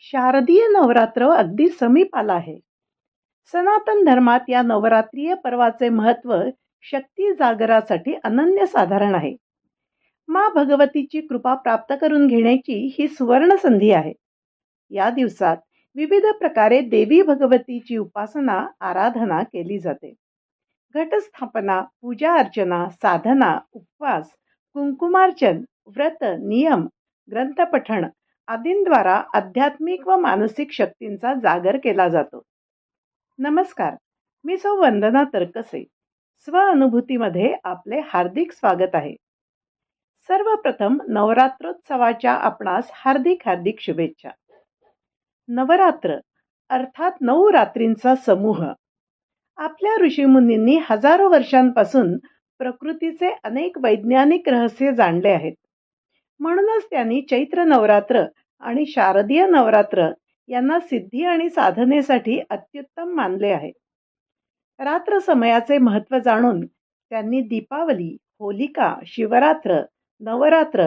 शारदीय नवरात्र अगदी समीप आला आहे. सनातन धर्मात या नवरात्रीय पर्वाचे महत्त्व शक्ती जागरासाठी अनन्यसाधारण आहे. मा भगवतीची कृपा प्राप्त करून घेण्याची ही सुवर्ण संधी आहे. या दिवसात विविध प्रकारे देवी भगवतीची उपासना आराधना केली जाते. घटस्थापना पूजा अर्चना साधना उपवास कुंकुमार्चन व्रत नियम ग्रंथपठण आदींद्वारा आध्यात्मिक व मानसिक शक्तींचा जागर केला जातो. नमस्कार मी सौ वंदना स्व स्वअनुभूतीमध्ये आपले हार्दिक स्वागत आहे. सर्वप्रथम नवरात्रोत्सवाच्या आपणास हार्दिक हार्दिक शुभेच्छा. नवरात्र अर्थात नऊ रात्रींचा समूह. आपल्या ऋषीमुनींनी हजारो वर्षांपासून प्रकृतीचे अनेक वैज्ञानिक रहस्य जाणले आहेत. म्हणूनच त्यांनी चैत्र नवरात्र आणि शारदीय नवरात्र यांना सिद्धी आणि साधनेसाठी अत्युत्तम मानले आहे. रात्र समयाचे महत्त्व जाणून त्यांनी दीपावली होलिका शिवरात्र नवरात्र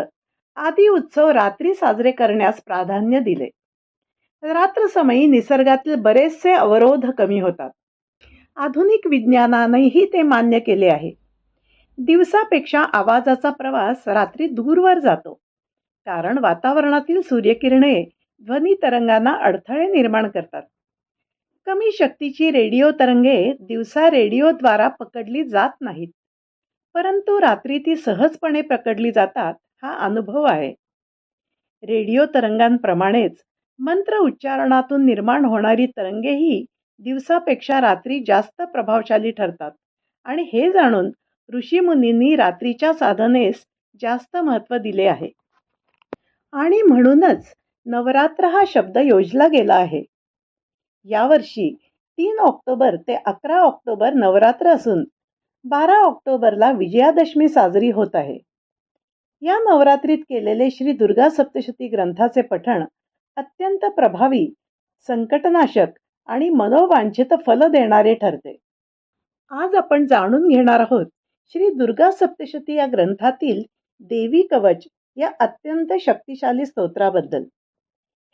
आदी उत्सव रात्री साजरे करण्यास प्राधान्य दिले. रात्रसमयी निसर्गातील बरेचसे अवरोध कमी होतात. आधुनिक विज्ञानानेही ते मान्य केले आहे. दिवसापेक्षा आवाजाचा प्रवास रात्री दूरवर जातो. कारण वातावरणातील सूर्यकिरणे ध्वनी तरंगांना अडथळे निर्माण करतात. कमी शक्तीची रेडिओ तरंगे दिवसा रेडिओद्वारा पकडली जात नाहीत. परंतु रात्री ती सहजपणे पकडली जातात हा अनुभव आहे. रेडिओ तरंगांप्रमाणेच मंत्र उच्चारणातून निर्माण होणारी तरंगेही दिवसापेक्षा रात्री जास्त प्रभावशाली ठरतात. आणि हे जाणून ऋषीमुनींनी रात्रीच्या साधनेस जास्त महत्त्व दिले आहे. आणि म्हणूनच नवरात्र हा शब्द योजला गेला आहे. यावर्षी तीन ऑक्टोबर ते अकरा ऑक्टोबर नवरात्र असून बारा ऑक्टोबरला विजयादशमी साजरी होत आहे. या नवरात्रीत केलेले श्री दुर्गा सप्तशती ग्रंथाचे पठण अत्यंत प्रभावी संकटनाशक आणि मनोवांछित फल देणारे ठरते. आज आपण जाणून घेणार आहोत श्री दुर्गा सप्तशती या ग्रंथातील देवी कवच या अत्यंत शक्तिशाली स्तोत्राबद्दल.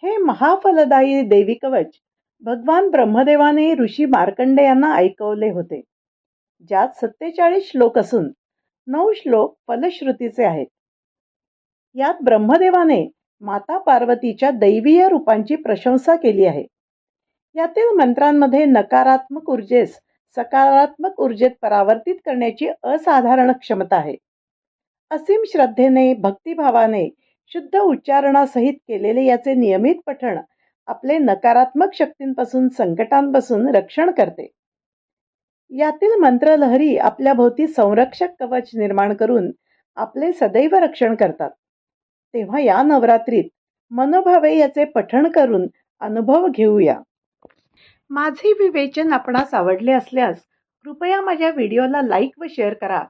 हे महाफलदायी देवी कवच भगवान ब्रह्मदेवाने ऋषी मार्कंडे यांना ऐकवले होते. ज्यात सत्तेचाळीस श्लोक असून नऊ श्लोक फलश्रुतीचे आहेत. यात ब्रह्मदेवाने माता पार्वतीच्या दैवीय रूपांची प्रशंसा केली आहे. यातील मंत्रांमध्ये नकारात्मक ऊर्जेस सकारात्मक ऊर्जेत परावर्तित करण्याची असाधारण क्षमता आहे. असीम श्रद्धेने भक्तिभावाने शुद्ध उच्चारणासहित केलेले याचे नियमित पठण आपले नकारात्मक शक्तींपासून संकटांपासून रक्षण करते. यातील मंत्रलहरी आपल्या भोवती संरक्षक कवच निर्माण करून आपले सदैव रक्षण करतात. तेव्हा या नवरात्रीत मनोभावे याचे पठण करून अनुभव घेऊया. माझे विवेचन आपणास आवडले असल्यास कृपया माझ्या व्हिडिओला लाईक व शेअर करा.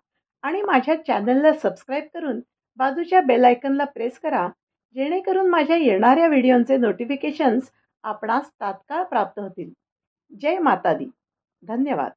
आणि माझ्या चॅनलला सबस्क्राईब करून बाजूच्या बेल आयकनला प्रेस करा जेणेकरून माझ्या येणाऱ्या व्हिडिओंचे नोटिफिकेशन्स आपणास तात्काळ प्राप्त होतील. जय माता दी धन्यवाद.